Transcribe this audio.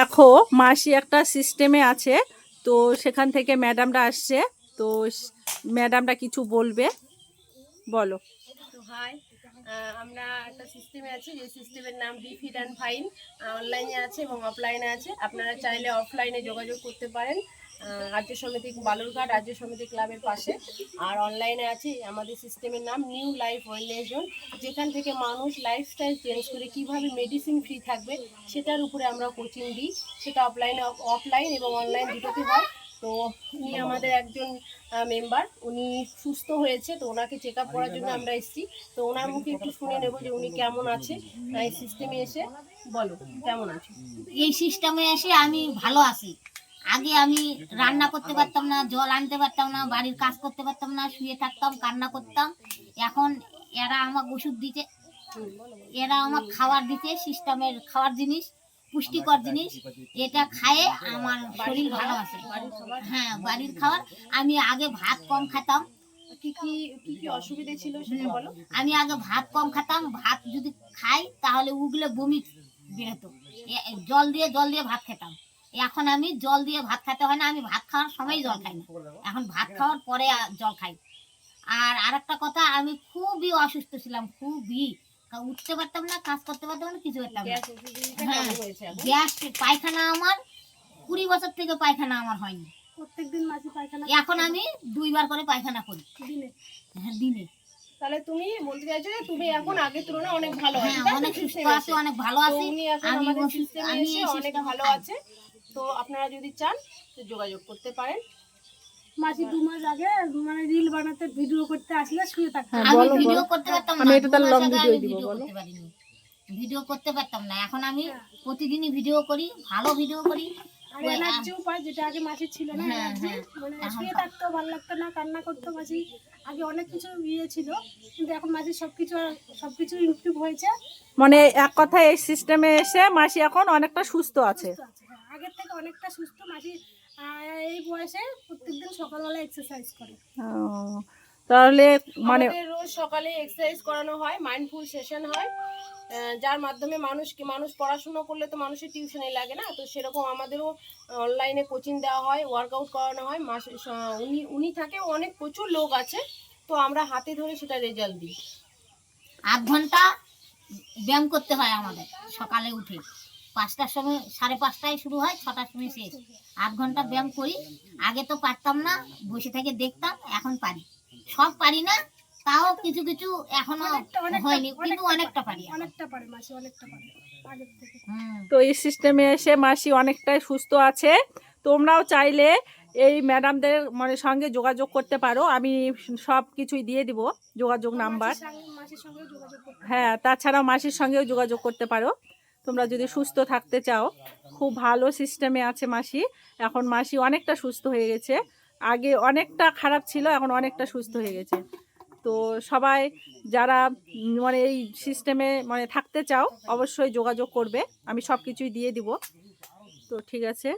দেখো মাসি একটা সিস্টেমে আছে, তো সেখান থেকে ম্যাডামরা আসছে, তো ম্যাডামরা কিছু বলবে, বলো। আমরা একটা সিস্টেমে আছি, যে সিস্টেমের নাম বি ফিট অ্যান্ড ফাইন অনলাইনে আছে এবং অফলাইনে আছে, আপনারা চাইলে অফলাইনে যোগাযোগ করতে পারেন। রাজ্য সমিতি বালুরঘাট রাজ্য সমিতি ক্লাবের পাশে। আর অনলাইনে আছে, আমাদের সিস্টেমের নাম নিউ লাইফ ওয়েলনেস জোন যেখান থেকে মানুষ লাইফস্টাইল চেঞ্জ করে কীভাবে মেডিসিন ফ্রি থাকবে, সেটার উপরে আমরা কোচিং দিই। সেটা অফলাইনে অফলাইন এবং অনলাইন দুটোতে হয়। তো উনি আমাদের একজন মেম্বার উনি সুস্থ হয়েছে, তো ওনাকে চেক আপ করার জন্য আমরা এসেছি। তো ওনার মুখে একটু শুনে নেব যে উনি কেমন আছে এই সিস্টেমে এসে। বলো, কেমন আছে? এই সিস্টেমে এসে আমি ভালো আছি। আগে আমি রান্না করতে পারতাম না জল আনতে পারতাম না বাড়ির কাজ করতে পারতাম না শুয়ে থাকতাম কান্না করতাম। এখন এরা আমাকে ওষুধ দিতে এরা আমার খাবার দিতে সিস্টেমের খাওয়ার জিনিস পুষ্টিকর জিনিস এটা খায়ে আমার শরীর ভালো আছে। হ্যাঁ বাড়ির খাবার। আমি আগে ভাত কম খেতাম। কি কি কি কি অসুবিধে ছিল সেটা বলো? আমি আগে ভাত কম খেতাম ভাত যদি খাই তাহলে উগলে বমি বেরোতো। জল দিয়ে জল দিয়ে ভাত খেতাম। এখন আমি জল দিয়ে ভাত খেতে হয় না আমি ভাত খাওয়ার সময় জল খাই না। এখন ভাত খাওয়ার পরে জল খাই। আর আরেকটা কথা আমি খুবই অসুস্থ ছিলাম খুবই। উঠতে পারতাম না কাজ করতে পারতাম না কিছু করতাম না। গ্যাস অসুবিধা হ্যাঁ। গ্যাস পায়খানা আমার কুড়ি বছর থেকে পায়খানা আমার হয়নি। প্রত্যেকদিন মাসি পায়খানা এখন আমি দুইবার করে পায়খানা করি। দিনে? হ্যাঁ দিনে। তাহলে তুমি বলতে চাইছো যে তুমি এখন আগের তুলনায় অনেক ভালো আছো হ্যাঁ অনেক সুস্থ আছি? অনেক ভালো আছি। আমি অনেক ভালো আছে। তো আপনারা যদি চান তো যোগাযোগ করতে পারেন। মাসি দু মাস আগে মানে রিল বানাতে ভিডিও করতে আসলে শুয়ে থাকতো হ্যাঁ, আমি ভিডিও করতে পারতাম না। আমি এটা video আমি দিব, বলো। ভিডিও করতে পারতাম না। এখন আমি প্রতিদিনই ভিডিও করি ভালো ভিডিও করি। আর এনার্জিও পায় যেটা আগে মাসি ছিল না হ্যাঁ, এনার্জি। হ্যাঁ। মানে শুয়ে থাকতো ভালো লাগতো না কান্না করতো মাসি। আগে অনেক কিছু ইয়ে ছিল কিন্তু এখন মাসি সবকিছু সবকিছু ইমপ্রুভ হয়েছে। মানে এক কথায় এই সিস্টেমে এসে মাসি এখন অনেকটা সুস্থ আছে। থেকে অনেকটা সুস্থ মাসি এই বয়সে প্রত্যেকদিন সকালবেলা এক্সারসাইজ করে। তাহলে মানে রোজ সকালে এক্সারসাইজ করানো হয় মাইন্ডফুল সেশন হয় যার মাধ্যমে মানুষকে মানুষ পড়াশোনা করলে তো মানুষের টিউশনে লাগে না? তো সেরকম আমাদেরও অনলাইনে কোচিং দেওয়া হয় ওয়ার্কআউট করানো হয়। মাসে উনি উনি থাকে অনেক প্রচুর লোক আছে তো আমরা হাতে ধরে সেটা রেজাল্ট দিই। আধ ঘণ্টা ব্যায়াম করতে হয় আমাদের সকালে উঠে। পাঁচটার সময় সাড়ে পাঁচটায় শুরু হয় ছটার সময় শেষ। আধ ঘণ্টা ব্যায়াম করি। আগে তো পারতাম না বসে থেকে দেখতাম এখন পারি। সব পারি না তাও কিছু কিছু এখনও হয়নি কিন্তু অনেকটা পারি অনেকটা পারে মাসি অনেকটা পারে তো এই সিস্টেমে এসে মাসি অনেকটাই সুস্থ আছে। তোমরাও চাইলে এই ম্যাডামদের মানে সঙ্গে যোগাযোগ করতে পারো। আমি সব কিছুই দিয়ে দিব যোগাযোগ নাম্বার। হ্যাঁ তাছাড়াও মাসির সঙ্গেও যোগাযোগ করতে পারো। তোমরা যদি সুস্থ থাকতে চাও, খুব ভালো সিস্টেমে আছে মাসি। এখন মাসি অনেকটা সুস্থ হয়ে গেছে। আগে অনেকটা খারাপ ছিল, এখন অনেকটা সুস্থ হয়ে গেছে। তো সবাই যারা মানে এই সিস্টেমে মানে থাকতে চাও, অবশ্যই যোগাযোগ করবে। আমি সব কিছুই দিয়ে দিব। তো ঠিক আছে।